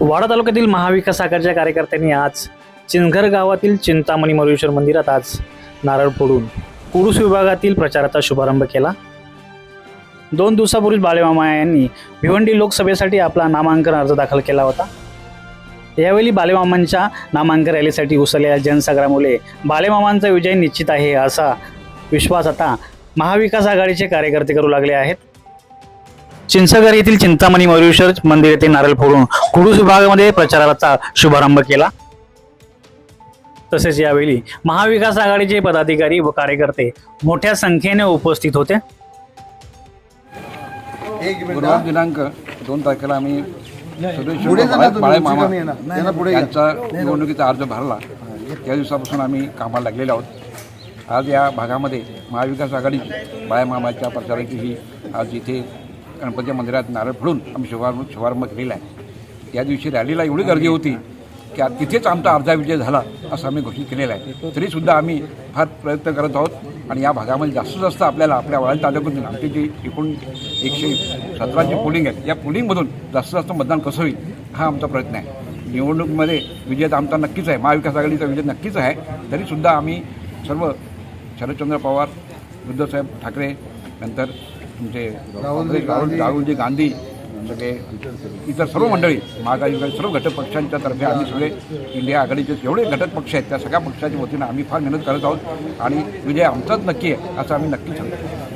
वाडा तालुक्यातील महाविकास आघाडीच्या कार्यकर्त्यांनी आज चिंचघर गावातील चिंतामणी मरुेश्वर मंदिरात आज नारळ फोडून पुरुष विभागातील प्रचाराचा शुभारंभ केला. दोन दिवसापूर्वी बालेमामा यांनी भिवंडी लोकसभेसाठी आपला नामांकन अर्ज दाखल केला होता. यावेळी बालेमामांच्या नामांकन रॅलीसाठी उसरलेल्या जनसागरामुळे बालेमामांचा विजय निश्चित आहे असा विश्वास आता महाविकास आघाडीचे कार्यकर्ते करू लागले आहेत. चिंचघर येथील चिंतामणी मयुरेश्वर मंदिर येथे नारळ फोडून कुडूस विभागामध्ये प्रचाराचा शुभारंभ केला. तसेच यावेळी महाविकास आघाडीचे पदाधिकारी व कार्यकर्ते मोठ्या संख्येने उपस्थित होते. गुरुवार दिनांक दोन तारखेला आम्ही. यांचा निवडणुकीचा अर्ज भरला. त्या दिवसापासून आम्ही कामाला लागलेलो आहोत. आज या भागामध्ये महाविकास आघाडी बाळेमामाच्या प्रचाराची ही आज इथे गणपती मंदिरात नारळ फोडून आम्ही शुभारंभ शुभारंभ केलेला आहे. त्या दिवशी रॅलीला एवढी गर्दी होती की तिथेच आमचा अर्धा विजय झाला असं आम्ही घोषित केलेलं आहे. तरीसुद्धा आम्ही फार प्रयत्न करत आहोत आणि या भागामध्ये जास्तीत जास्त आपल्याला आपल्या वाळा तालुक्यातून आमची जी एकूण एकशे सतराची पोलिंग आहे या पोलिंगमधून जास्तीत जास्त मतदान कसं होईल हा आमचा प्रयत्न आहे. निवडणुकीमध्ये विजय तर आमचा नक्कीच आहे. महाविकास आघाडीचा विजय नक्कीच आहे. तरीसुद्धा आम्ही सर्व शरदचंद्र पवार उद्धवसाहेब ठाकरे नंतर तुमचे राहुल गांधी. राहुलजी गांधी सगळे इतर सर्व मंडळी महाआघाडी सर्व घटक पक्षांच्या तर्फे आम्ही सगळे इंडिया आघाडीचे जेवढे घटक पक्ष आहेत त्या सगळ्या पक्षाच्या वतीनं आम्ही फार मेहनत करत आहोत आणि विजय आमचाच नक्की आहे असं आम्ही नक्की सांगतो